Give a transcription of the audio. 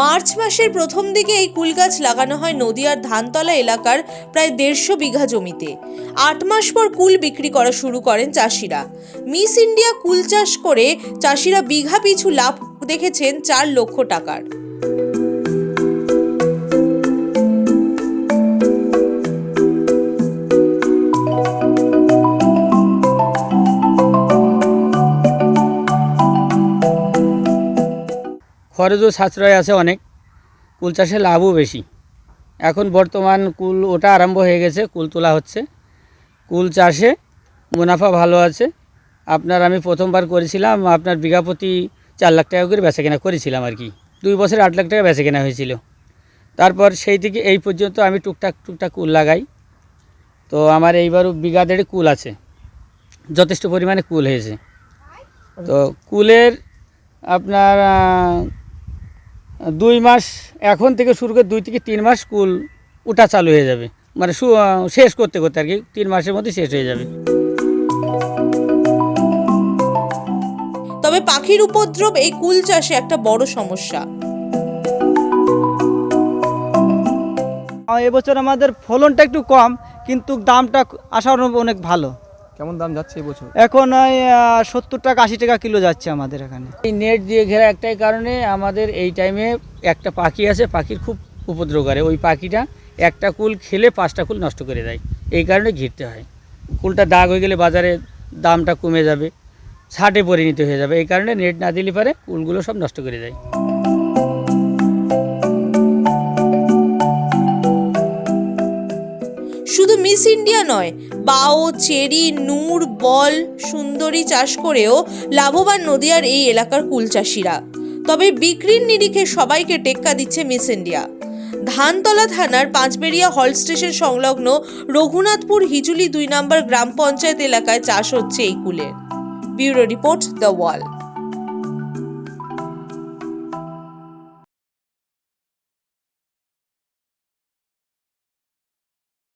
March মাসের প্রথম দিকে এই কুল গাছ লাগানো হয় নদিয়ার ধানতলা এলাকার প্রায় দেড়শো বিঘা জমিতে। আট মাস পর কুল বিক্রি করা শুরু করেন চাষিরা। মিস ইন্ডিয়া কুল চাষ করে চাষিরা বিঘা পিছু লাভ দেখেছেন চার লক্ষ টাকার। খরচও সাশ্রয় আছে অনেক। কুল চাষে লাভও বেশি। এখন বর্তমান কুল ওটা আরম্ভ হয়ে গেছে, কুল তোলা হচ্ছে। কুল চাষে মুনাফা ভালো আছে। আপনার আমি প্রথমবার করেছিলাম, আপনার বিঘা প্রতি চার লাখ টাকা করে বেচা কেনা করেছিলাম আর কি। দুই বছরে আট লাখ টাকা বেচা কেনা হয়েছিল। তারপর সেই থেকে এই পর্যন্ত আমি টুকটাক টুকটাক কুল লাগাই। তো আমার এইবারও বিঘা দেড়ে কুল আছে। যথেষ্ট পরিমাণে কুল হয়েছে। তো কুলের আপনার দুই মাস এখন থেকে শুরু করে দুই থেকে তিন মাস কুল ওটা চালু হয়ে যাবে। মানে শেষ করতে করতে আর কি তিন মাসের মধ্যে শেষ হয়ে যাবে। তবে পাখির উপদ্রব এই কুল চাষে একটা বড় সমস্যা। এবছর আমাদের ফলনটা একটু কম কিন্তু দামটা আশানুরূপ অনেক ভালো। কেমন দাম যাচ্ছে এবছর এখন ওই সত্তর টাকা আশি টাকা কিলো যাচ্ছে আমাদের এখানে। এই নেট দিয়ে ঘেরা একটাই কারণে আমাদের এই টাইমে একটা পাখি আছে পাখির খুব উপদ্রব করে। ওই পাখিটা একটা কুল খেলে পাঁচটা কুল নষ্ট করে দেয়। এই কারণে ঘিরতে হয়। কুলটা দাগ হয়ে গেলে বাজারে দামটা কমে যাবে ছাটে পরিণত হয়ে যাবে। এই কারণে নেট না দিলে পারে কুলগুলো সব নষ্ট করে দেয়। শুধু মিস ইন্ডিয়া নয় বাও, চেরি, নূর, বল, সুন্দরী চাষ করেও লাভবান নদিয়ার এই এলাকার কুল চাষিরা। তবে বিক্রির নিরিখে সবাইকে টেক্কা দিচ্ছে মিস ইন্ডিয়া। ধানতলা থানার পাঁচবেড়িয়া হল স্টেশন সংলগ্ন রঘুনাথপুর হিজুলি দুই নম্বর গ্রাম পঞ্চায়েত এলাকায় চাষ হচ্ছে এই কুলের ব্যুরো রিপোর্ট দ্য ওয়াল।